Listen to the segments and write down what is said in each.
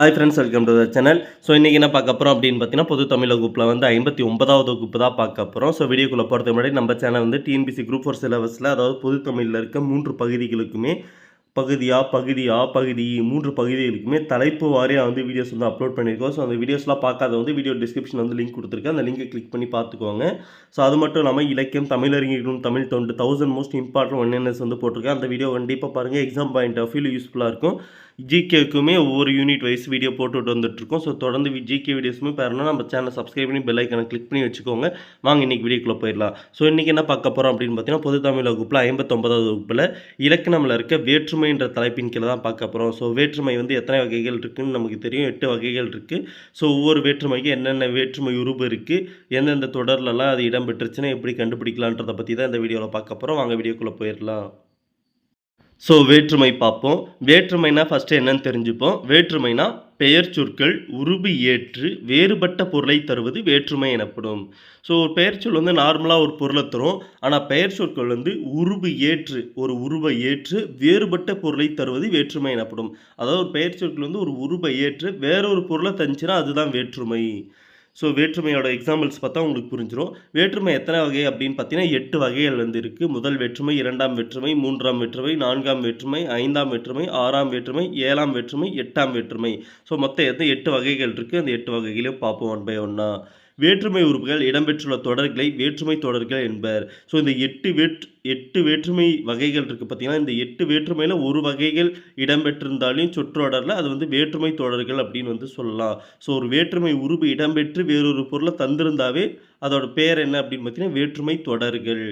Hi friends welcome to the channel so இன்றைக்கி என்ன பார்க்க போகிறோம் அப்படின்னு பார்த்தீங்கன்னா பொது தமிழ் வகுப்பில் வந்து ஐம்பத்தி ஒன்பதாவது வகுப்பு தான் பார்க்க போகிறோம் ஸோ வீடியோக்குள்ளே போகிறதுக்கு முன்னாடி நம்ம சேனல் வந்து டிஎன்பிசி குரூப் ஃபோர் சிலபஸில் அதாவது பொது தமிழில் இருக்க மூன்று பகுதிகளுக்குமே பகுதியாக பகுதியாக பகுதி மூன்று பகுதிகளுக்குமே தலைப்பு வாரியாக வந்து வீடியோஸ் வந்து அப்லோட் பண்ணியிருக்கோம். ஸோ அந்த வீடியோஸ்லாம் பார்க்காத வந்து வீடியோ டிஸ்கிரிப்ஷன் வந்து லிங்க் கொடுத்துருக்கேன் அந்த லிங்கை கிளிக் பண்ணி பார்த்துக்கோங்க. ஸோ அது மட்டும் இல்லாமல் இலக்கியம் தமிழறிஞர்களும் தமிழ் தொண்டு தௌசண்ட் மோஸ்ட் இம்பார்ட்டன்ட் ஒன் என்எஸ் வந்து போட்டிருக்கேன் அந்த வீடியோ கண்டிப்பாக பாருங்கள் எக்ஸாம் பாயிண்ட் ஆஃப் வியூ யூஸ்ஃபுல்லாக இருக்கும். ஜிகேக்குமே ஒவ்வொரு யூனிட் வைஸ் வீடியோ போட்டுட்டு வந்துட்டுருக்கோம். ஸோ தொடர்ந்து ஜிகே வீடியோஸுமே பாருன்னா நம்ம சேனல் சப்ஸ்கிரைப் பண்ணி பெல் ஐக்கனை கிளிக் பண்ணி வச்சுக்கோங்க. வாங்க இன்றைக்கி வீடியோக்குள்ளே போயிடலாம். ஸோ இன்றைக்கி என்ன பார்க்க போகிறோம் அப்படின்னு பார்த்தீங்கன்னா பொது தமிழ் வகுப்பில் ஐம்பத்தொம்பதாவது வகுப்பில் இலக்கணமில் இருக்க வேற்றுமைன்ற தலைப்பின் கீழே தான் பார்க்க போகிறோம் ஸோ வேற்றுமை வந்து எத்தனை வகைகள் இருக்குதுன்னு நமக்கு தெரியும். எட்டு வகைகள் இருக்குது ஸோ ஒவ்வொரு வேற்றுமைக்கு என்னென்ன வேற்றுமை உருவு இருக்குது எந்தெந்த தொடர்லலாம் அது இடம்பெற்றுச்சுன்னா எப்படி கண்டுபிடிக்கலான்றதை பற்றி தான் இந்த வீடியோவில் பார்க்க போகிறோம் வாங்க வீடியோக்குள்ளே போயிடலாம். ஸோ வேற்றுமை பார்ப்போம். வேற்றுமைனா ஃபஸ்ட்டு என்னன்னு தெரிஞ்சுப்போம். வேற்றுமைனா பெயர் சொற்கள் உருபு ஏற்று வேறுபட்ட பொருளை தருவது வேற்றுமை எனப்படும். ஸோ ஒரு பெயர் சொல் வந்து நார்மலாக ஒரு பொருளை தரும். ஆனால் பெயர் சொற்கள் வந்து உருபு ஏற்று ஒரு உருவை ஏற்று வேறுபட்ட பொருளை தருவது வேற்றுமை எனப்படும். அதாவது ஒரு பெயர் சொற்கள் வந்து ஒரு உருவை ஏற்று வேறொரு பொருளை தந்துச்சுன்னா அதுதான் வேற்றுமை. ஸோ வேற்றுமையோட எக்ஸாம்பிள்ஸ் பார்த்தா உங்களுக்கு புரிஞ்சிடும் வேற்றுமை எத்தனை வகை அப்படின்னு பார்த்தீங்கன்னா எட்டு வகைகள் வந்து இருக்குது முதல் வேற்றுமை இரண்டாம் வேற்றுமை மூன்றாம் வேற்றுமை நான்காம் வேற்றுமை ஐந்தாம் வேற்றுமை ஆறாம் வேற்றுமை ஏழாம் வேற்றுமை எட்டாம் வேற்றுமை. ஸோ மொத்தம் எத்தனை எட்டு வகைகள் இருக்குது அந்த எட்டு வகைகளையும் பார்ப்போம் ஒன் பை ஒன்னாக வேற்றுமை உறுப்புகள் இடம்பெற்றுள்ள தொடர்களை வேற்றுமை தொடர்கள் என்பர். ஸோ இந்த எட்டு வேற்று எட்டு வேற்றுமை வகைகள் இருக்குது பார்த்தீங்கன்னா இந்த எட்டு வேற்றுமையில் ஒரு வகைகள் இடம்பெற்றிருந்தாலும் சொற்றொடரில் அது வந்து வேற்றுமை தொடர்கள் அப்படின்னு வந்து சொல்லலாம். ஸோ ஒரு வேற்றுமை உருவு இடம்பெற்று வேறொரு பொருளை தந்திருந்தாவே அதோட பேர் என்ன அப்படின்னு பார்த்தீங்கன்னா வேற்றுமை தொடர்கள்.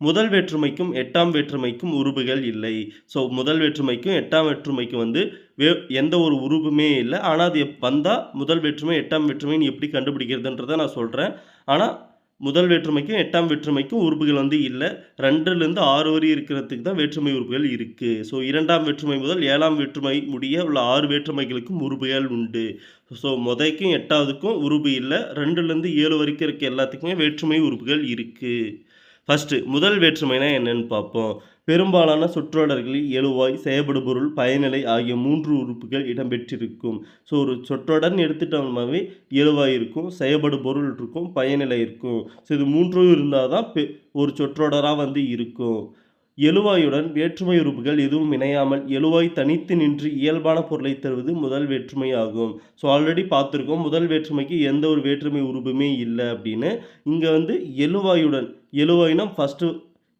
முதல் வேற்றுமைக்கும் எட்டாம் வேற்றுமைக்கும் உருபுகள் இல்லை. ஸோ முதல் வேற்றுமைக்கும் எட்டாம் வேற்றுமைக்கும் வந்து வே எந்த ஒரு உருவுமே இல்லை. ஆனால் அது எப் வந்தால் முதல் வேற்றுமை எட்டாம் வேற்றுமைன்னு எப்படி கண்டுபிடிக்கிறதுன்றதை நான் சொல்கிறேன் ஆனால் முதல் வேற்றுமைக்கும் எட்டாம் வேற்றுமைக்கும் உறுப்புகள் வந்து இல்லை. ரெண்டுலேருந்து ஆறு வரி இருக்கிறதுக்கு தான் வேற்றுமை உறுப்புகள் இருக்குது ஸோ இரண்டாம் வேற்றுமை முதல் ஏழாம் வேற்றுமை முடிய உள்ள ஆறு வேற்றுமைகளுக்கும் உறுப்புகள் உண்டு. ஸோ முதைக்கும் எட்டாவதுக்கும் உறுப்பு இல்லை. ரெண்டுலேருந்து ஏழு வரைக்கும் இருக்க எல்லாத்துக்குமே வேற்றுமை உறுப்புகள் இருக்குது ஃபஸ்ட்டு முதல் வேற்றுமைனா என்னன்னு பார்ப்போம். பெரும்பாலான சொற்றொடர்களில் எழுவாய் செயப்படுபொருள் பயனிலை ஆகிய மூன்று உறுப்புகள் இடம்பெற்றிருக்கும். ஸோ ஒரு சொற்றொடர்னு எடுத்துட்டோம்னாவே எழுவாய் இருக்கும் செயப்படு பொருள் இருக்கும் பயனிலை இருக்கும். ஸோ இது மூன்றும் இருந்தால் தான் பெ ஒரு சொற்றொடராக வந்து இருக்கும். எழுவாயுடன் வேற்றுமை உறுப்புகள் எதுவும் இணையாமல் எழுவாய் தனித்து நின்று இயல்பான பொருளை தருவது முதல் வேற்றுமை ஆகும் ஸோ ஆல்ரெடி பார்த்துருக்கோம் முதல் வேற்றுமைக்கு எந்த ஒரு வேற்றுமை உறுப்புமே இல்லை அப்படின்னு. இங்கே வந்து எழுவாயுடன் எழுவாய்னா ஃபஸ்ட்டு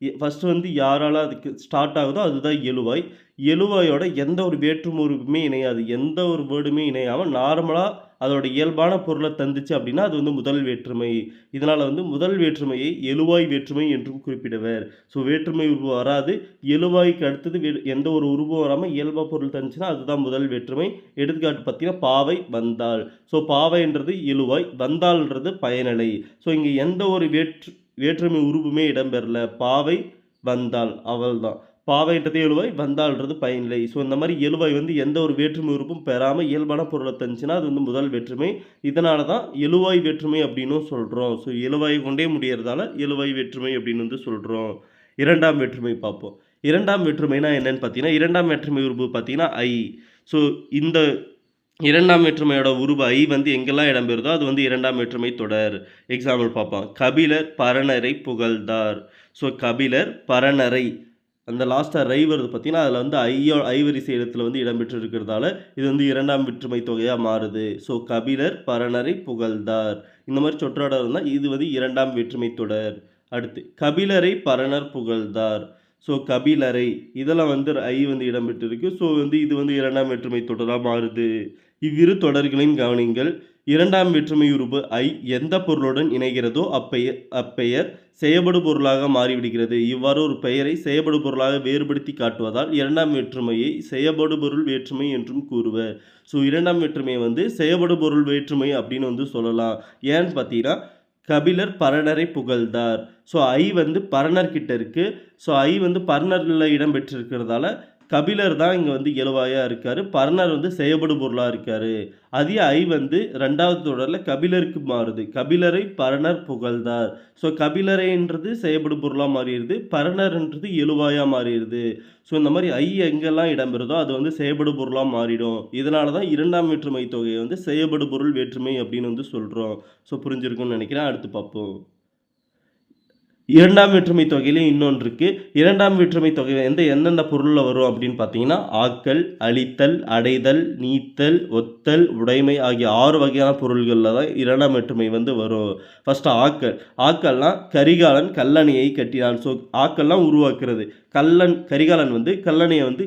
ஃபஸ்ட்டு வந்து யாரால் அதுக்கு ஸ்டார்ட் ஆகுதோ அதுதான் எழுவாய். எழுவாயோட எந்த ஒரு வேற்றுமை உறுப்புமே இணையாது. எந்த ஒரு வேர்டுமே இணையாமல் நார்மலாக அதோட இயல்பான பொருளை தந்துச்சு அப்படின்னா அது வந்து முதல் வேற்றுமை. இதனால் வந்து முதல் வேற்றுமையை எழுவாய் வேற்றுமை என்றும் குறிப்பிடுவர். ஸோ வேற்றுமை உருவம் வராது. எழுவாய்க்கு அடுத்தது வே எந்த ஒரு உருவம் வராமல் இயல்பாக பொருள் தந்துச்சுன்னா அதுதான் முதல் வேற்றுமை. எடுத்துக்காட்டு பார்த்தீங்கன்னா பாவை வந்தாள். ஸோ பாவைன்றது எழுவாய் வந்தாள்ன்றது பயனலை. ஸோ இங்கே எந்த ஒரு வேற்று வேற்றுமை உருவமே இடம்பெறல. பாவை வந்தாள் அவள் தான் பாவைன்றது எழுவாய் வந்தால்ன்றது பயனில்லை ஸோ இந்த மாதிரி எழுவாய் வந்து எந்த ஒரு வேற்றுமை உறுப்பும் பெறாமல் இயல்பான பொருளை தந்துச்சுன்னா அது வந்து முதல் வேற்றுமை. இதனால தான் எழுவாய் வேற்றுமை அப்படின்னும் சொல்கிறோம் ஸோ எழுவாய் கொண்டே முடியறதால எழுவாய் வேற்றுமை அப்படின்னு வந்து சொல்கிறோம் இரண்டாம் வேற்றுமை பார்ப்போம். இரண்டாம் வேற்றுமைனா என்னன்னு பார்த்தீங்கன்னா இரண்டாம் வேற்றுமை உறுப்பு பார்த்தீங்கன்னா ஐ. ஸோ இந்த இரண்டாம் வேற்றுமையோட உருவ ஐ வந்து எங்கெல்லாம் இடம்பெறுதோ அது வந்து இரண்டாம் வேற்றுமை தொடர். எக்ஸாம்பிள் பார்ப்போம். கபிலர் பரணரை புகழ்ந்தார். ஸோ கபிலர் பரணரை அந்த லாஸ்ட்டாக ரை வருது பார்த்தீங்கன்னா அதில் வந்து ஐயோ ஐவரிசை இடத்துல வந்து இடம்பெற்று இருக்கிறதால இது வந்து இரண்டாம் விற்றுமை தொகையாக மாறுது. ஸோ கபிலர் பரணரை புகழ்ந்தார். இந்த மாதிரி சொற்றொடர் இருந்தால் இது வந்து இரண்டாம் வேற்றுமை தொடர். அடுத்து கபிலரை பரணர் புகழ்ந்தார். ஸோ கபிலரை இதெல்லாம் வந்து ஐ வந்து இடம்பெற்றிருக்கு. ஸோ வந்து இது வந்து இரண்டாம் வேற்றுமை தொடராக மாறுது. இவ்விரு தொடர்களையும் கவனிங்கள். இரண்டாம் வேற்றுமை உருவு ஐ எந்த பொருளுடன் இணைகிறதோ அப்பெயர் அப்பெயர் செயபடு பொருளாக மாறிவிடுகிறது. இவ்வாறு ஒரு பெயரை செயபடு பொருளாக வேறுபடுத்தி காட்டுவதால் இரண்டாம் வேற்றுமையை செயபடு பொருள் வேற்றுமை என்றும் கூறுவர். ஸோ இரண்டாம் வேற்றுமையை வந்து செயபடு பொருள் வேற்றுமை அப்படின்னு வந்து சொல்லலாம். ஏன்னு பார்த்தீங்கன்னா கபிலர் பரணரை புகழ்ந்தார். ஸோ ஐ வந்து பரணர்கிட்ட இருக்குது ஸோ ஐ வந்து பர்னரில் இடம் பெற்றிருக்கிறதால கபிலர் தான் இங்கே வந்து எழுவாயாக இருக்கார். பர்ணர் வந்து செயல்படு பொருளாக இருக்கார். அதே ஐ வந்து ரெண்டாவது தொடரில் கபிலருக்கு மாறுது. கபிலரை பரணர் புகழ்ந்தார். ஸோ கபிலரைன்றது செயல்படு பொருளாக மாறிடுது. பரணர்ன்றது எழுவாயாக மாறிடுது. ஸோ இந்த மாதிரி ஐ எங்கெல்லாம் இடம்பெறுதோ அது வந்து செயல்படு பொருளாக மாறிடும். இதனால தான் இரண்டாம் வேற்றுமை தொகையை வந்து செயல்படு பொருள் வேற்றுமை அப்படின்னு வந்து சொல்கிறோம் ஸோ புரிஞ்சிருக்கும்னு நினைக்கிறேன். அடுத்து பார்ப்போம். இரண்டாம் வேற்றுமை தொகையிலையும் இன்னொன்று இருக்குது இரண்டாம் வேற்றுமை தொகை எந்த எந்தெந்த பொருளில் வரும் அப்படின்னு பார்த்தீங்கன்னா ஆக்கல் அழித்தல் அடைதல் நீத்தல் ஒத்தல் உடைமை ஆகிய ஆறு வகையான பொருள்களில் தான் இரண்டாம் வேற்றுமை வந்து வரும். ஃபஸ்ட்டு ஆக்கல். ஆக்கல்னால் கரிகாலன் கல்லணையை கட்டினான். ஸோ ஆக்கல்லாம் உருவாக்குறது. கல்லன் கரிகாலன் வந்து கல்லணையை வந்து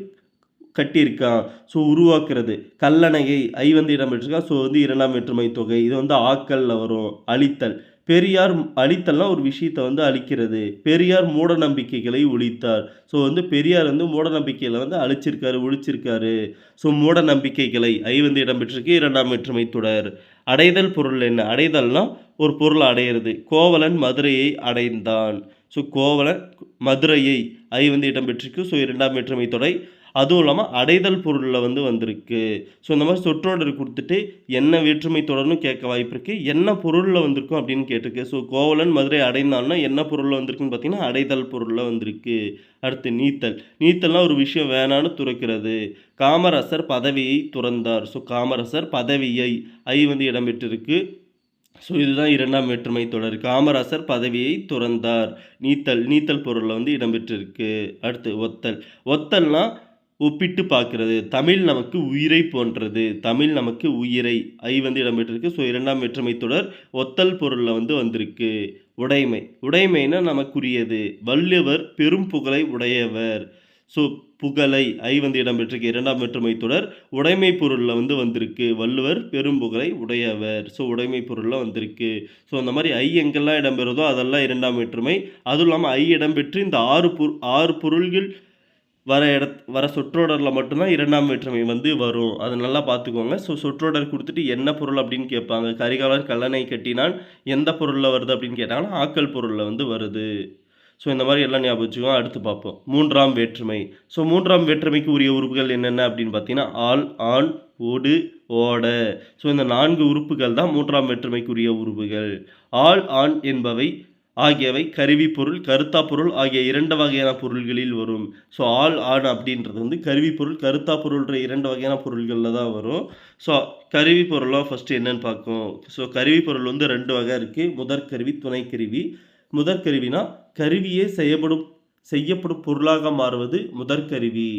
கட்டியிருக்கான். ஸோ உருவாக்குறது. கல்லணையை ஐ வந்து இடம் பெற்றிருக்கான் ஸோ வந்து இரண்டாம் வேற்றுமை தொகை. இது வந்து ஆக்கலில் வரும். அழித்தல். பெரியார் அழித்தல்லாம் ஒரு விஷயத்தை வந்து அழிக்கிறது. பெரியார் மூட நம்பிக்கைகளை ஒழித்தார். ஸோ வந்து பெரியார் வந்து மூட நம்பிக்கைகளை வந்து அழிச்சிருக்காரு ஒழிச்சிருக்காரு. ஸோ மூட நம்பிக்கைகளை ஐ வந்து இடம்பெற்றிருக்கு இரண்டாம் வேற்றுமை தொடர். அடைதல் பொருள் என்ன? அடைதல்னா ஒரு பொருள் அடையிறது. கோவலன் மதுரையை அடைந்தான். ஸோ கோவலன் மதுரையை ஐ வந்து இடம்பெற்றிருக்கு. ஸோ இரண்டாம் வேற்றுமை தொடை அதுவும் இல்லாமல் அடைதல் பொருளில் வந்து வந்திருக்கு. ஸோ இந்த மாதிரி சொற்றொடர் கொடுத்துட்டு என்ன வேற்றுமை தொடர்னு கேட்க வாய்ப்பு இருக்குது என்ன பொருளில் வந்திருக்கும் அப்படின்னு கேட்டிருக்கு. ஸோ கோவலன் மதுரை அடைந்தான்னா என்ன பொருளில் வந்திருக்குன்னு பார்த்தீங்கன்னா அடைதல் பொருளில் வந்திருக்கு. அடுத்து நீத்தல். நீத்தல்னால் ஒரு விஷயம் வேணான்னு துறக்கிறது. காமராசர் பதவியை துறந்தார். ஸோ காமராசர் பதவியை ஐ வந்து இடம்பெற்றிருக்கு. ஸோ இதுதான் இரண்டாம் வேற்றுமை தொடர். காமராசர் பதவியை துறந்தார். நீத்தல் நீத்தல் பொருளில் வந்து இடம்பெற்றிருக்கு. அடுத்து ஒத்தல். ஒத்தல்னால் ஒப்பிட்டு பார்க்கிறது. தமிழ் நமக்கு உயிரை போன்றது. தமிழ் நமக்கு உயிரை. ஐ வந்து இடம்பெற்றிருக்கு. ஸோ இரண்டாம் வேற்றுமை தொடர் ஒத்தல் பொருளில் வந்து வந்திருக்கு. உடைமை. உடைமைனா நமக்குரியது. வள்ளுவர் பெரும் புகழை உடையவர். ஸோ புகழை ஐ வந்து இடம்பெற்றிருக்கு. இரண்டாம் வேற்றுமை தொடர் உடைமை பொருளில் வந்து வந்திருக்கு. வள்ளுவர் பெரும் புகழை உடையவர். ஸோ உடைமை பொருளில் வந்திருக்கு. ஸோ அந்த மாதிரி ஐ எங்கெல்லாம் இடம்பெறுதோ அதெல்லாம் இரண்டாம் வேற்றுமை. அதுவும் இல்லாமல் ஐ இடம்பெற்று இந்த ஆறு பொரு ஆறு பொருள்கள் வர இடத் வர சொற்றொடரில் மட்டும்தான் இரண்டாம் வேற்றுமை வந்து வரும். அதை நல்லா பார்த்துக்கோங்க. ஸோ சொற்றொடர் கொடுத்துட்டு என்ன பொருள் அப்படின்னு கேட்பாங்க. கரிகாலர் கல்லணை கட்டினான் எந்த பொருளில் வருது அப்படின்னு கேட்டாங்கன்னா ஆக்கல் பொருளில் வந்து வருது. ஸோ இந்த மாதிரி எல்லாம் ஞாபகம் வச்சுக்கோங்க. அடுத்து பார்ப்போம். மூன்றாம் வேற்றுமை. ஸோ மூன்றாம் வேற்றுமைக்கு உரிய உறுப்புகள் என்னென்ன அப்படின்னு பார்த்தீங்கன்னா ஆள் ஆண் ஓடு ஓட. ஸோ இந்த நான்கு உறுப்புகள் தான் மூன்றாம் வேற்றுமைக்குரிய உறுப்புகள். ஆள் ஆண் என்பவை ஆகியவை கருவி பொருள் கருத்தா பொருள் ஆகிய இரண்டு வகையான பொருள்களில் வரும். ஸோ ஆள் ஆண் அப்படின்றது வந்து கருவிப்பொருள் கருத்தா பொருள்ன்ற இரண்டு வகையான பொருள்களில் தான் வரும். ஸோ கருவி பொருளாக ஃபஸ்ட்டு என்னென்னு பார்க்கும். ஸோ கருவி பொருள் வந்து ரெண்டு வகை இருக்குது முதற்கருவி துணைக்கருவி முதற்கருவினா கருவியே செய்யப்படும் செய்யப்படும் பொருளாக மாறுவது முதற்கருவி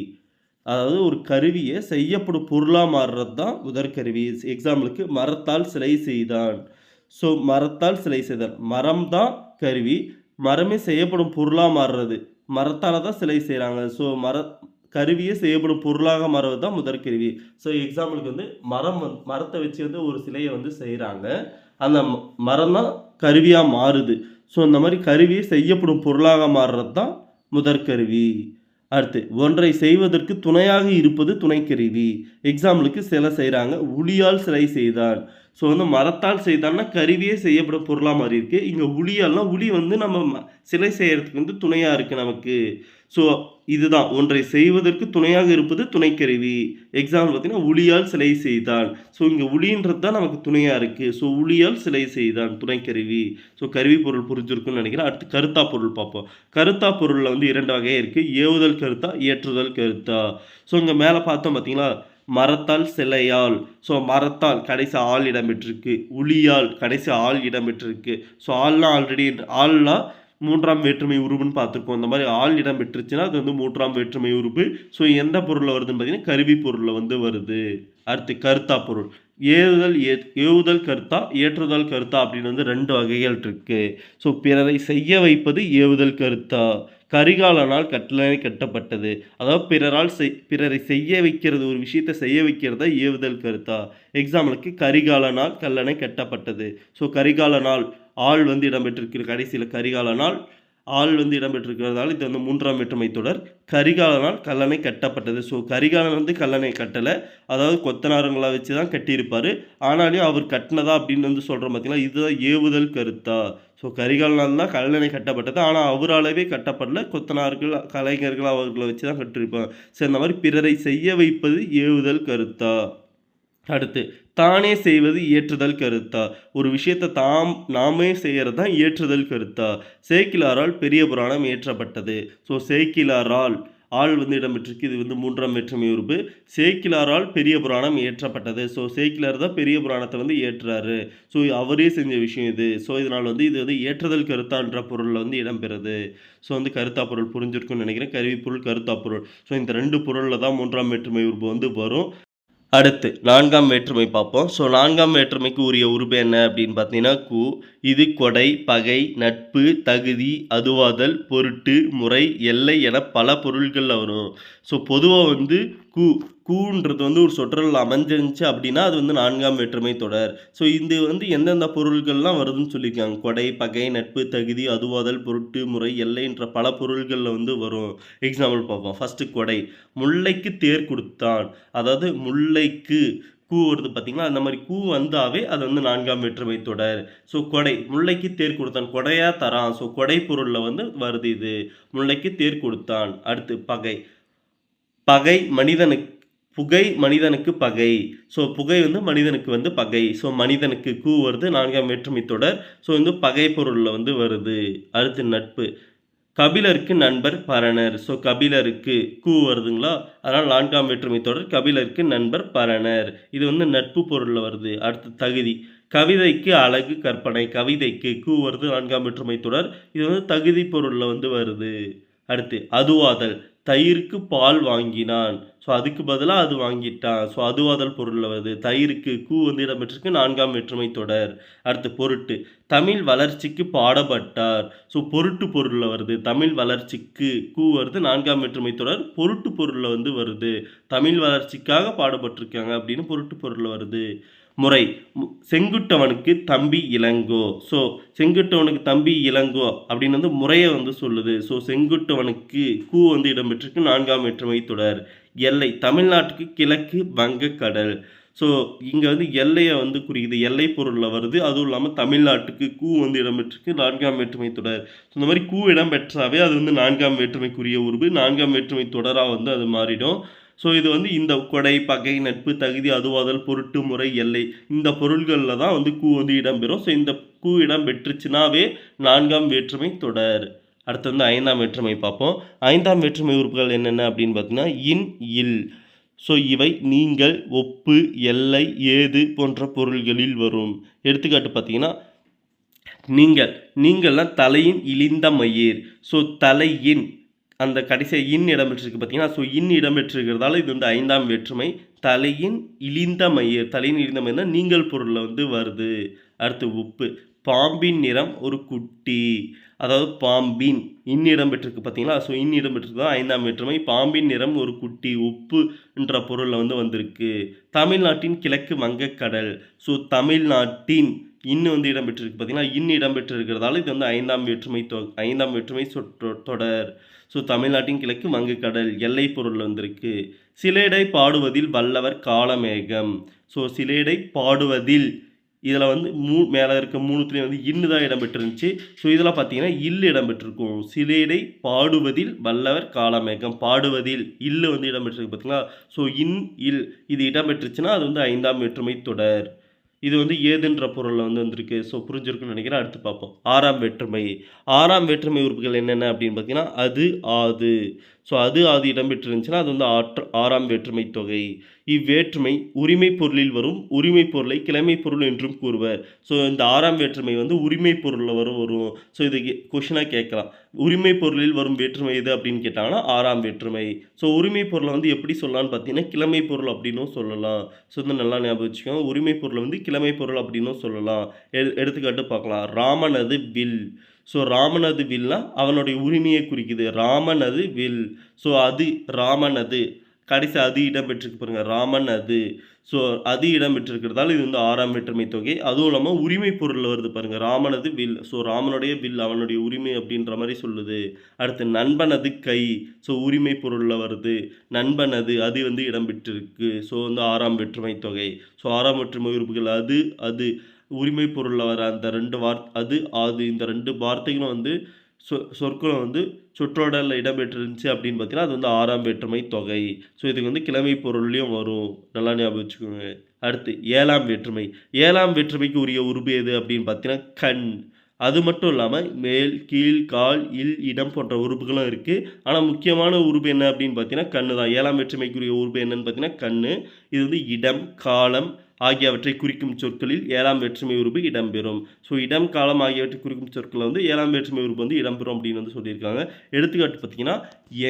அதாவது ஒரு கருவியை செய்யப்படும் பொருளாக மாறுறது தான் முதற்கருவி எக்ஸாம்பிளுக்கு மரத்தால் சிலை செய்தான். ஸோ மரத்தால் சிலை செய்தான் மரம் தான் கருவி மரமே செய்யப்படும் பொருளாக மாறுறது. மரத்தால் தான் சிலை செய்கிறாங்க ஸோ மர கருவியே செய்யப்படும் பொருளாக மாறுவது தான் முதற்கருவி ஸோ எக்ஸாம்பிளுக்கு வந்து மரம் வந்து மரத்தை வச்சு வந்து ஒரு சிலையை வந்து செய்கிறாங்க அந்த மரம் தான் கருவியாக மாறுது. ஸோ இந்த மாதிரி கருவியே செய்யப்படும் பொருளாக மாறுறது தான் முதற்கருவி அடுத்து ஒன்றை செய்வதற்கு துணையாக இருப்பது துணைக்கருவி எக்ஸாம்பிளுக்கு சிலை செய்கிறாங்க உளியால் சிலை செய்தான் ஸோ வந்து மரத்தால் செய்தான்னா கருவியே செய்யப்படும் பொருளாக மாறி இருக்குது இங்கே உளியால்னா உளி வந்து நம்ம ம- சிலை செய்கிறதுக்கு வந்து துணையாக இருக்குது நமக்கு. ஸோ இதுதான். ஒன்றை செய்வதற்கு துணையாக இருப்பது துணைக்கருவி. எக்ஸாம்பிள் பார்த்தீங்கன்னா உளியால் சிலை செய்தான். ஸோ இங்கே உளின்றது தான் நமக்கு துணையாக இருக்குது ஸோ உளியால் சிலை செய்தான் துணைக்கருவி. ஸோ கருவி பொருள் புரிஞ்சிருக்குன்னு நினைக்கிறேன். அடுத்து கருத்தா பொருள் பார்ப்போம். கருத்தா பொருளில் வந்து இரண்டு வகையாக இருக்குது ஏவுதல் கருத்தா ஏற்றுதல் கருத்தா. ஸோ இங்கே மேலே பார்த்தோம் பார்த்தீங்களா? மரத்தால் சிலையால். ஸோ மரத்தால் கடைசி ஆள் இடம்பெற்றிருக்கு. உளியால் கடைசி ஆள் இடம்பெற்றிருக்கு. ஸோ ஆள்லாம் ஆல்ரெடி ஆள்லாம் மூன்றாம் வேற்றுமை உருவுன்னு பார்த்துருக்கோம். அந்த மாதிரி ஆள் இடம் பெற்றுச்சுன்னா அது வந்து மூன்றாம் வேற்றுமை உருவு ஸோ எந்த பொருளில் வருதுன்னு பார்த்தீங்கன்னா கருவி பொருளில் வந்து வருது. அடுத்து கருத்தா பொருள். ஏவுதல் ஏ ஏவுதல் கருத்தா ஏற்றுதல் கருத்தா அப்படின்னு வந்து ரெண்டு வகைகள் இருக்குது ஸோ பிறரை செய்ய வைப்பது ஏவுதல் கருத்தா. கரிகாலனால் கட்டளை கட்டப்பட்டது. அதாவது பிறரால் செய் பிறரை செய்ய வைக்கிறது ஒரு விஷயத்தை செய்ய வைக்கிறதா ஏவுதல் கருத்தா. எக்ஸாம்பிளுக்கு கரிகாலனால் கல்லணை கட்டப்பட்டது. ஸோ கரிகாலனால் ஆள் வந்து இடம்பெற்றிருக்கிற கடைசியில் கரிகாலனால் ஆள் வந்து இடம்பெற்றிருக்கிறதால இது வந்து மூன்றாம் வேற்றுமை தொடர். கரிகாலனால் கல்லணை கட்டப்பட்டது. ஸோ கரிகாலன் வந்து கல்லணை கட்டலை. அதாவது கொத்தனாரங்களாக வச்சு தான் கட்டியிருப்பார். ஆனாலும் அவர் கட்டினதா அப்படின்னு வந்து சொல்கிறோம் பார்த்தீங்களா இதுதான் ஏவுதல் கருத்தா? ஸோ கரிகாலனால் தான் கல்லணை கட்டப்பட்டது. ஆனால் அவராலவே கட்டப்படல. கொத்தனார்கள் கலைஞர்கள் அவர்களை வச்சு தான் கட்டிருப்பாங்க ஸோ இந்த மாதிரி பிறரை செய்ய வைப்பது ஏவுதல் கருத்தா? அடுத்து தானே செய்வது ஏற்றுதல் கருத்தா? ஒரு விஷயத்தை தாம் நாமே செய்கிறது தான் ஏற்றுதல் கருத்தா? சேக்கிலாரால் பெரிய புராணம் ஏற்றப்பட்டது ஸோ சேக்கிலாரால் ஆள் வந்து இடம்பெற்றிருக்கு. இது வந்து மூன்றாம் வேற்றுமை உறுப்பு சேக்கிலாரால் பெரிய புராணம் ஏற்றப்பட்டது ஸோ சேக்கிலார் தான் பெரிய புராணத்தை வந்து ஏற்றுறாரு ஸோ அவரே செஞ்ச விஷயம் இது. ஸோ இதனால் வந்து இது வந்து ஏற்றுதல் கருத்தான்ற பொருளில் வந்து இடம்பெறுது. ஸோ வந்து கருத்தா பொருள் புரிஞ்சிருக்கும்னு நினைக்கிறேன். கருவி பொருள் கருத்தா பொருள். ஸோ இந்த ரெண்டு பொருளில் தான் மூன்றாம் வேற்றுமை உறுப்பு வந்து வரும். அடுத்து நான்காம் வேற்றுமை பார்ப்போம். ஸோ நான்காம் வேற்றுமைக்கு உரிய உருபு என்ன அப்படின்னு பார்த்தீங்கன்னா கு இது கொடை பகை நட்பு தகுதி அதுவாதல் பொருட்டு முறை எல்லை என பல பொருள்களில் வரும். ஸோ பொதுவாக வந்து கு கூன்றது வந்து ஒரு சொற்றல் அமைஞ்சிருந்துச்சு அப்படின்னா அது வந்து நான்காம் வேற்றுமை தொடர். ஸோ இது வந்து எந்தெந்த பொருள்கள்லாம் வருதுன்னு சொல்லியிருக்காங்க. கொடை பகை நட்பு தகுதி அதுவாதல் பொருட்டு முறை எல்லைன்ற பல பொருள்களில் வந்து வரும். எக்ஸாம்பிள் பார்ப்போம். ஃபஸ்ட்டு கொடை. முல்லைக்கு தேர் கொடுத்தான். அதாவது முல்லைக்கு கூ வருது பார்த்தீங்களா? அந்த மாதிரி கூ வந்தாவே அது வந்து நான்காம் வேற்றுமை தொடர். ஸோ கொடை. முல்லைக்கு தேர் கொடுத்தான். கொடையாக தரான். ஸோ கொடை பொருளில் வந்து வருது இது. முல்லைக்கு தேர் கொடுத்தான். அடுத்து பகை. பகை மனிதனுக்கு புகை மனிதனுக்கு பகை. ஸோ புகை வந்து மனிதனுக்கு வந்து பகை. ஸோ மனிதனுக்கு கூ வருது நான்காம் வேற்றுமை தொடர். ஸோ வந்து பகை பொருளில் வந்து வருது. அடுத்து நட்பு. கபிலருக்கு நண்பர் பரணர். ஸோ கபிலருக்கு கூ வருதுங்களா? அதனால் நான்காம் வேற்றுமை தொடர். கபிலருக்கு நண்பர் பரணர். இது வந்து நட்பு பொருளில் வருது. அடுத்து தகுதி. கவிதைக்கு அழகு கற்பனை. கவிதைக்கு கூ வருது நான்காம் வேற்றுமை தொடர். இது வந்து தகுதி பொருளில் வந்து வருது. அடுத்து அதுவாதல். தயிருக்கு பால் வாங்கினான். ஸோ அதுக்கு பதிலாக அது வாங்கிட்டான். ஸோ அதுவாதல் பொருளில் வருது தயிருக்கு கூ வந்து இடம்பெற்றிருக்கு. நான்காம் வேற்றுமை தொடர். அடுத்து பொருட்டு. தமிழ் வளர்ச்சிக்கு பாடப்பட்டார். ஸோ பொருட்டு பொருளில் வருது. தமிழ் வளர்ச்சிக்கு கூ வருது. நான்காம் வேற்றுமை தொடர். பொருட்டு பொருளில் வந்து வருது. தமிழ் வளர்ச்சிக்காக பாடுபட்டிருக்காங்க அப்படின்னு பொருட்டு பொருளில் வருது. முறை. செங்குட்டவனுக்கு தம்பி இளங்கோ. ஸோ செங்குட்டவனுக்கு தம்பி இளங்கோ அப்படின்னு வந்து முறையை வந்து சொல்லுது. ஸோ செங்குட்டவனுக்கு கூ வந்து இடம்பெற்றிருக்கு. நான்காம் வேற்றுமை தொடர். எல்லை. தமிழ்நாட்டுக்கு கிழக்கு வங்கக்கடல். ஸோ இங்கே வந்து எல்லையை வந்து குறிக்குது. எல்லை பொருளில் வருது. அதுவும் இல்லாமல் தமிழ்நாட்டுக்கு கூ வந்து இடம்பெற்றிருக்கு. நான்காம் வேற்றுமை தொடர். ஸோ இந்த மாதிரி கூ இடம்பெற்றாவே அது வந்து நான்காம் வேற்றுமைக்குரிய உருவு நான்காம் வேற்றுமை தொடராக வந்து அது மாறிடும். ஸோ இது வந்து இந்த கொடை பகை நட்பு தகுதி அதுவாதல் பொருட்டு முறை எல்லை. இந்த பொருள்களில் தான் வந்து கூ வந்து இடம்பெறும். ஸோ இந்த கூ இடம் பெற்றுச்சுனாவே நான்காம் வேற்றுமை தொடர். அடுத்து வந்து ஐந்தாம் வேற்றுமை பார்ப்போம். ஐந்தாம் வேற்றுமை உறுப்புகள் என்னென்ன அப்படின்னு பார்த்தீங்கன்னா இன் இல். ஸோ இவை நீங்கள் ஒப்பு எல்லை ஏது போன்ற பொருள்களில் வரும். எடுத்துக்காட்டு பார்த்தீங்கன்னா நீங்கள் நீங்கள்லாம் தலையின் இழிந்த மயிர். ஸோ தலையின் அந்த கடைசியாக இன் இடம்பெற்றிருக்கு பார்த்தீங்கன்னா ஸோ இன் இடம்பெற்றிருக்கிறதால இது வந்து ஐந்தாம் வேற்றுமை. தலையின் இழிந்த மைய தலையின் இழிந்த மயிர்னா நீங்கள் பொருளில் வந்து வருது. அடுத்து உப்பு. பாம்பின் நிறம் ஒரு குட்டி. அதாவது பாம்பின் இன் இடம்பெற்றிருக்கு பார்த்தீங்களா ஸோ இன் இடம்பெற்றிருக்கு தான் ஐந்தாம் வேற்றுமை. பாம்பின் நிறம் ஒரு குட்டி உப்புன்ற பொருளில் வந்து வந்திருக்கு. தமிழ்நாட்டின் கிழக்கு வங்கக்கடல் ஸோ தமிழ்நாட்டின் இன்னு வந்து இடம்பெற்றிருக்கு. பார்த்தீங்கன்னா இன் இடம்பெற்றிருக்கிறதால இது வந்து ஐந்தாம் வேற்றுமை தொ ஐந்தாம் வேற்றுமை தொடர். ஸோ தமிழ்நாட்டின் கிழக்கு வங்கக்கடல் எல்லை பொருள் வந்திருக்கு. சிலேடை பாடுவதில் வல்லவர் காலமேகம். ஸோ சிலேடை பாடுவதில் இதில் வந்து மூ மேலே இருக்க மூணுத்துலேயும் வந்து இன்னு தான் இடம்பெற்றிருந்துச்சு. ஸோ இதில் பார்த்தீங்கன்னா இல் இடம்பெற்றிருக்கும். சிலேடை பாடுவதில் வல்லவர் காலமேகம். பாடுவதில் இல்லு வந்து இடம்பெற்றிருக்கு பார்த்தீங்களா ஸோ இன் இல் இது இடம்பெற்றுச்சுன்னா அது வந்து ஐந்தாம் வேற்றுமை தொடர். இது வந்து ஏதுன்ற பொருளில் வந்து வந்திருக்கு. ஸோ புரிஞ்சிருக்குன்னு நினைக்கிறேன். அடுத்து பார்ப்போம். ஆறாம் வேற்றுமை. ஆறாம் வேற்றுமை உறுப்புகள் என்னென்ன அப்படின்னு பார்த்தீங்கன்னா அது ஆது. ஸோ அது அது இடம்பெற்றிருந்துச்சுன்னா அது வந்து ஆற்ற ஆறாம் வேற்றுமை தொகை. இவ்வேற்றுமை உரிமை பொருளில் வரும். உரிமை பொருளை கிழமை பொருள் என்றும் கூறுவர். ஸோ இந்த ஆறாம் வேற்றுமை வந்து உரிமை பொருளில் வரும் வரும். ஸோ இது கொஷினாக கேட்கலாம். உரிமை பொருளில் வரும் வேற்றுமை எது அப்படின்னு கேட்டாங்கன்னா ஆறாம் வேற்றுமை. ஸோ உரிமை பொருளை வந்து எப்படி சொல்லலாம்னு பார்த்தீங்கன்னா கிழமை பொருள் அப்படின்னும் சொல்லலாம். ஸோ வந்து நல்லா ஞாபகம் வச்சுக்கோங்க. உரிமை பொருளை வந்து கிழமை பொருள் அப்படின்னும் சொல்லலாம். எடு எடுத்துக்காட்டு பார்க்கலாம். ராமனது வில். ஸோ ராமனது வில்னா அவனுடைய உரிமையை குறிக்குது. ராமனது வில். ஸோ அது ராமனது. கடைசி அது இடம்பெற்றிருக்கு பாருங்க ராமன் அது ஸோ அது இடம்பெற்றிருக்கிறதால இது வந்து ஆறாம் வேற்றுமை தொகை. அதுவும் இல்லாமல் உரிமை பொருளில் வருது பாருங்க ராமனது வில். ஸோ ராமனுடைய வில் அவனுடைய உரிமை அப்படின்ற மாதிரி சொல்லுது. அடுத்து நண்பனது கை. ஸோ உரிமை பொருளில் வருது. நண்பனது அது வந்து இடம்பெற்றிருக்கு ஸோ வந்து ஆறாம் வேற்றுமை தொகை. ஸோ ஆறாம் வேற்றுமை உறுப்புகள் அது அது. உரிமை பொருளில் வர அந்த ரெண்டு வார்த் அது அது இந்த ரெண்டு வார்த்தைகளும் வந்து சொ சொற்களும் வந்து சுற்றோடலில் இடம்பெற்றிருந்துச்சு அப்படின்னு பார்த்தீங்கன்னா அது வந்து ஆறாம் வேற்றுமை தொகை. ஸோ இதுக்கு வந்து கிழமை பொருள்லையும் வரும். நல்லா ஞாபகம் வச்சுக்கோங்க. அடுத்து ஏழாம் வேற்றுமை. ஏழாம் வேற்றுமைக்கு உரிய உருபு எது அப்படின்னு பார்த்தீங்கன்னா கண். அது மட்டும் இல்லாமல் மேல் கீழ் கால் இல் இடம் போன்ற உறுப்புகளும் இருக்குது ஆனால் முக்கியமான உறுப்பு என்ன அப்படின்னு பார்த்தீங்கன்னா கண்ணு தான். ஏழாம் வேற்றுமைக்குரிய உறுப்பு என்னன்னு பார்த்தீங்கன்னா கண் இது வந்து இடம் காலம் ஆகியவற்றை குறிக்கும் சொற்களில் ஏழாம் வேற்றுமை உறுப்பு இடம்பெறும். ஸோ இடம் காலம் ஆகியவற்றை குறிக்கும் சொற்களில் வந்து ஏழாம் வேற்றுமை உறுப்பு வந்து இடம்பெறும் அப்படின்னு வந்து சொல்லியிருக்காங்க. எடுத்துக்காட்டு பார்த்தீங்கன்னா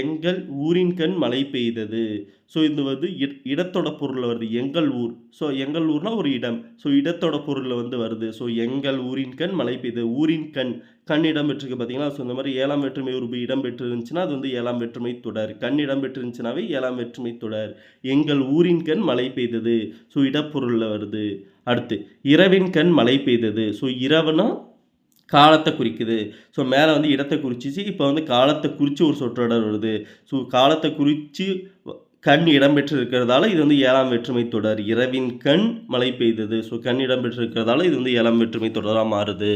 எங்கள் ஊரின் கண் மழை பெய்தது. ஸோ இது வந்து இட- இடத்தோட பொருளில் வருது. எங்கள் ஊர். ஸோ எங்கள் ஊர்னால் ஒரு இடம். ஸோ இடத்தோட பொருளில் வந்து வருது. ஸோ எங்கள் ஊரின் கண் மழை பெய்து. ஊரின் கண் கண் இடம் பெற்றிருக்கு பார்த்தீங்களா ஸோ இந்த மாதிரி ஏழாம் வேற்றுமை உருபு இடம் பெற்றிருந்துச்சுன்னா அது வந்து ஏழாம் வேற்றுமை தொடர். கண் இடம் பெற்றிருந்துச்சுனாவே ஏழாம் வேற்றுமை தொடர். எங்கள் ஊரின் கண் மழை பெய்தது. ஸோ இடப்பொருளில் வருது. அடுத்து இரவின் கண் மழை பெய்தது. ஸோ இரவுனா காலத்தை குறிக்குது. ஸோ மேலே வந்து இடத்தை குறிச்சிச்சு. இப்போ வந்து காலத்தை குறித்து ஒரு சொற்றொடர் வருது. ஸோ காலத்தை குறித்து கண் இடம்பெற்று இருக்கிறதால இது வந்து ஏழாம் வேற்றுமை தொடர். இரவின் கண் மழை பெய்தது. ஸோ கண் இடம்பெற்று இருக்கிறதால இது வந்து ஏழாம் வேற்றுமை தொடராக மாறுது.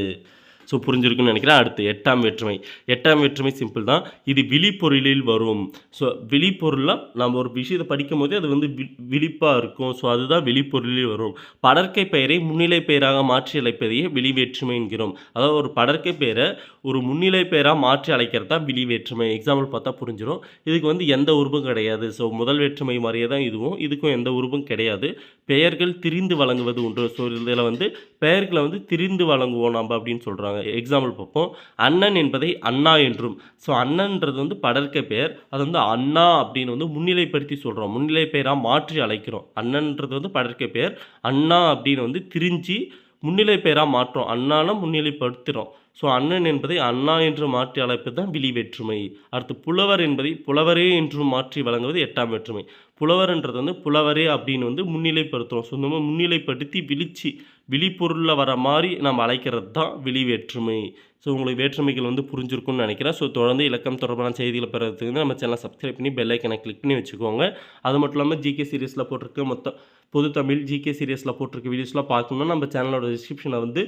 ஸோ புரிஞ்சிருக்குன்னு நினைக்கிறேன். அடுத்து எட்டாம் வேற்றுமை. எட்டாம் வேற்றுமை சிம்பிள் தான். இது விழிப்பொருளில் வரும். ஸோ விழிப்பொருளாக நம்ம ஒரு விஷயத்தை படிக்கும் போதே அது வந்து வி விழிப்பாக இருக்கும். ஸோ அதுதான் விழிப்பொருளில் வரும். படற்கை பெயரை முன்னிலை பெயராக மாற்றி அழைப்பதையே வெளிவேற்றுமை என்கிறோம். அதாவது ஒரு படற்கை பெயரை ஒரு முன்னிலை பெயராக மாற்றி அழைக்கிறது தான் விழிவேற்றுமை. எக்ஸாம்பிள் பார்த்தா புரிஞ்சிடும் இதுக்கு வந்து எந்த உருவும் கிடையாது. ஸோ முதல் வேற்றுமை மாதிரியே தான் இதுவும். இதுக்கும் எந்த உருவும் கிடையாது. பெயர்கள் திரிந்து வழங்குவது உண்டு. ஸோ இதில் வந்து பெயர்களை வந்து திரிந்து வழங்குவோம் நம்ம அப்படின்னு சொல்கிறாங்க எக்ஸாம்பிள் பார்ப்போம். அண்ணன் என்பதை அண்ணா என்றும். ஸோ அண்ணன்றது வந்து படர்க்க பெயர். அது வந்து அண்ணா அப்படின்னு வந்து முன்னிலைப்படுத்தி சொல்கிறோம் முன்னிலை பெயராக மாற்றி அழைக்கிறோம். அண்ணன்றது வந்து படர்க்க பெயர். அண்ணா அப்படின்னு வந்து திரிஞ்சு முன்னிலை பெயராக மாற்றோம். அண்ணான முன்னிலைப்படுத்துகிறோம் ஸோ அண்ணன் என்பதை அண்ணா என்று மாற்றி அழைப்பது தான் விழி வேற்றுமை. அடுத்து புலவர் என்பதை புலவரே என்று மாற்றி வழங்குவது எட்டாம் வேற்றுமை. புலவர்ன்றது வந்து புலவரே அப்படின்னு வந்து முன்னிலைப்படுத்துகிறோம் ஸோ முன்னிலைப்படுத்தி விழிச்சு விழிப்பொருளில் வர மாதிரி நம்ம அழைக்கிறது தான் விழி வேற்றுமை. ஸோ உங்களுக்கு வேற்றுமைகள் வந்து புரிஞ்சிருக்கும்னு நினைக்கிறேன். ஸோ தொடர்ந்து இலக்கம் தொடர்பான செய்திகளை பெறதுக்கு வந்து நம்ம சேனல் சப்ஸ்கிரைப் பண்ணி பெல் ஐக்கனை கிளிக் பண்ணி வச்சுக்கோங்க. அது மட்டும் இல்லாமல் ஜிகே சீரியஸில் போட்டிருக்க மொத்தம் பொது தமிழ் ஜிகே சீரியஸில் போட்டிருக்க வீடியோஸ்லாம் பார்க்கணுன்னா நம்ம சேனலோட டிஸ்கிரிப்ஷனில் வந்து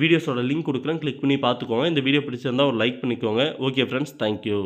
வீடியோஸோட லிங்க் கொடுக்குறேன். கிளிக் பண்ணி பார்த்துக்கோங்க. இந்த வீடியோ பிடிச்சிருந்தா ஒரு லைக் பண்ணிக்கோங்க. Okay friends thank you